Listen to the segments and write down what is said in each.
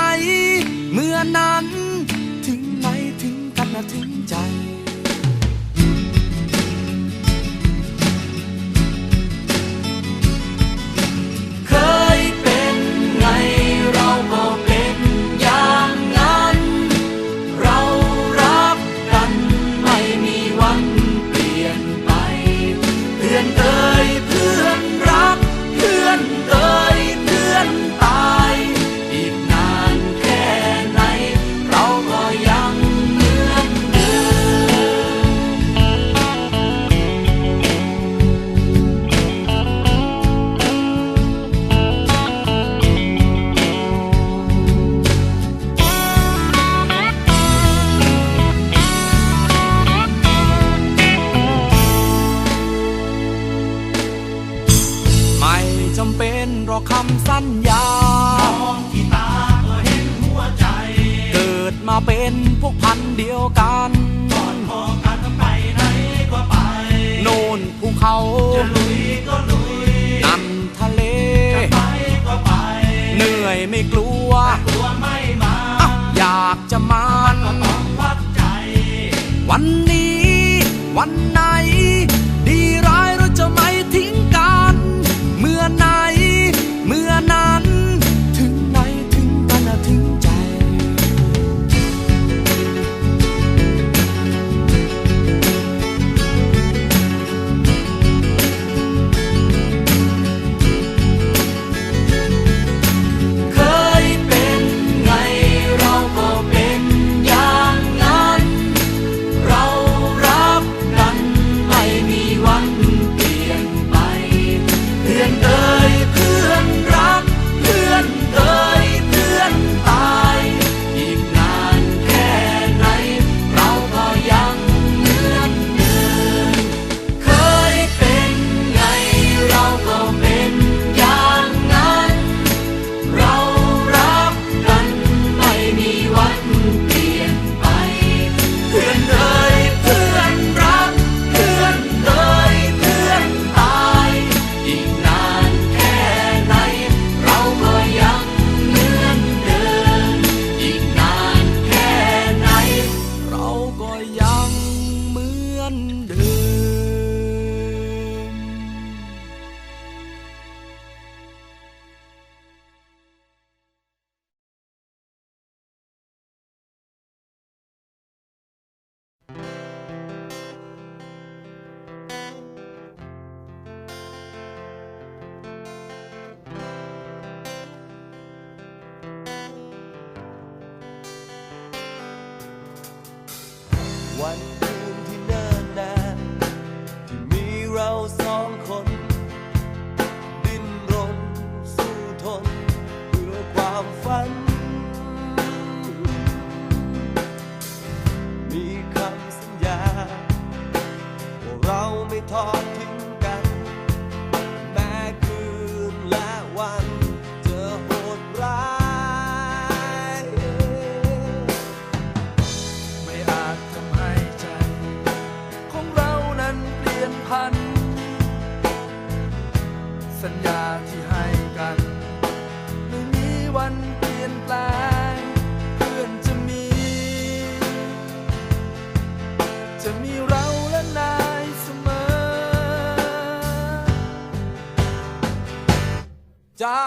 า เมื่อนั้น ถึงไหนถึงกันนะถึงใจ จำเป็นรอคำสัญญามองที่ตาก็เห็นหัวใจ เกิดมาเป็นพวกพันเดียวกันกอดคอกันไปไหนก็ไป โน่นภูเขาจะลุยก็ ยังเหมือนเดิม one.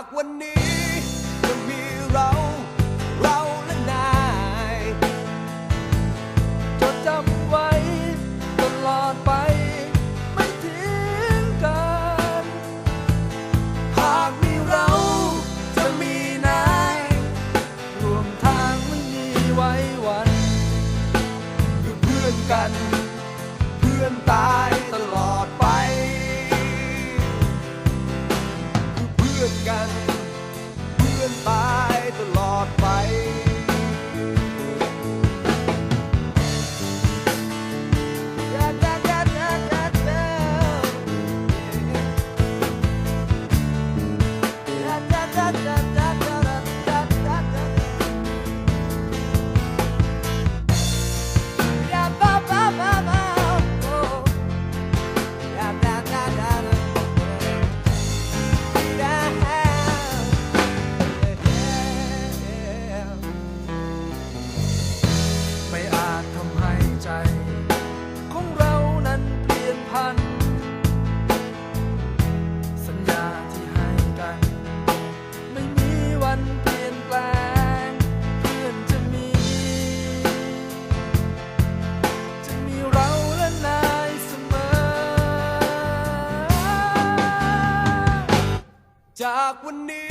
ากวันนี้ จากวันนี้